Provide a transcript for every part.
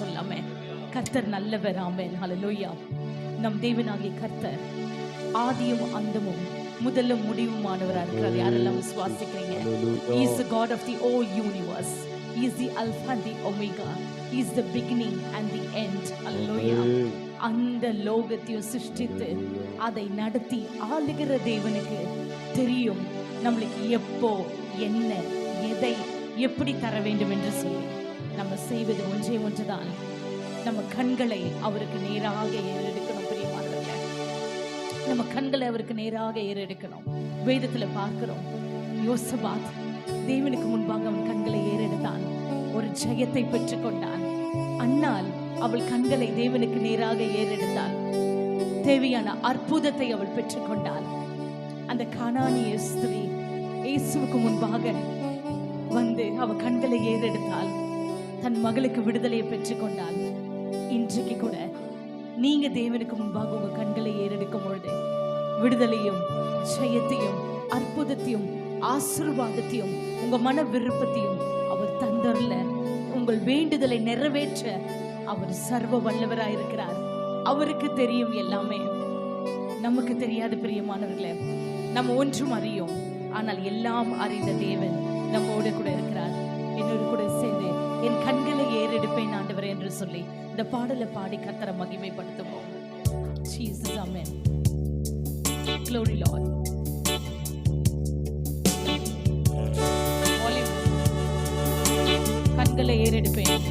சொல்லாமே. கர்த்தர் நல்லவர் ஆமென். ஹalleluya நம் தேவனாகிய கர்த்தர் ஆதியும் அந்தமும் முதலும் முடிவுமானவராக இருக்கிறார். யாரெல்லாம் விசுவாசிக்கிறீங்க? He is the God of the whole universe. He is the Alpha and the Omega. He is the beginning and the end. Hallelujah. அந்த லோகத்தையும் சிருஷ்டித்து அதை நடத்தி ஆளுகிற தேவனுக்கு தெரியும். நம்மளுக்கு எப்போ என்ன எதை எப்படி தர வேண்டும் என்று சொல்லி. நம்ம செய்வது ஒன்றே ஒன்றுதான். நம்ம கண்களை அவருக்கு நேராக ஏறெடுக்கணும் பிரியமானவர்களே. நம்ம கண்களை அவருக்கு நேராக ஏறெடுக்கணும். வேதத்துல பார்க்கிறோம் யோசபாத் தேவனுக்கு முன்பாக அவன் கண்களை ஏறெடுத்தான். ஒரு ஜெயத்தை பெற்றுக்கொண்டான். அன்னால் அவள் கண்களை தேவனுக்கு நேராக ஏறெடுத்தாள் தேவையான அற்புதத்தை அவள் பெற்றுக்கொண்டாள். அந்த கானானிய ஸ்திரீ இயேசுவுக்கு முன்பாக வந்து அவ கண்களை ஏறெடுத்தாள். தன் மகளுக்கு விடுதலையை பெற்றுக்கொண்டாள் இன்றைக்கு கூட நீங்க தேவனுக்கு முன்பாக உங்க கண்களை ஏறெடுக்கும் பொழுது விடுதலையும் ஜெயத்தையும் அற்புதத்தையும் ஆசிர்வாதத்தையும் உங்க மன விருப்பத்தையும் அவர் தந்தரல உங்கள் வேண்டுதலை நிறைவேற்ற அவர் சர்வ வல்லவராயிருக்கிறார் அவருக்கு தெரியும் எல்லாமே. நமக்கு தெரியாது பிரியமானவர்களே நம்ம ஒன்றும் அறியும் ஆனால் எல்லாம் அறிந்த தேவன் நம்மோடு கூட இருக்கிறார். என்னோடு கூட சேர்ந்து என் கண்களை ஏறெடுப்பேன் ஆண்டவர் என்று சொல்லி இந்த பாடலை பாடி கத்தரை மகிமைப்படுத்துவோம் Jesus, amen. Glory, Lord. கண்களை ஏறெடுப்பேன்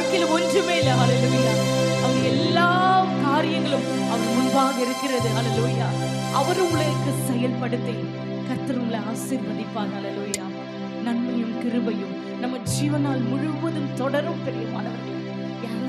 வாழ்க்கையில ஒன்றுமே இல்லை. ஹalleluya அவர் எல்லா காரியங்களும் அவர் முன்பாக இருக்கிறது. ஹalleluya அவர் உங்களுக்கு செயல்படுத்தி கர்த்தர் உங்களை ஆசீர்வதிப்பார். ஹalleluya நன்மையும் கிருபையும் நம்ம ஜீவனால் முழுவதும் தொடரும் பெரியமானவர்கள்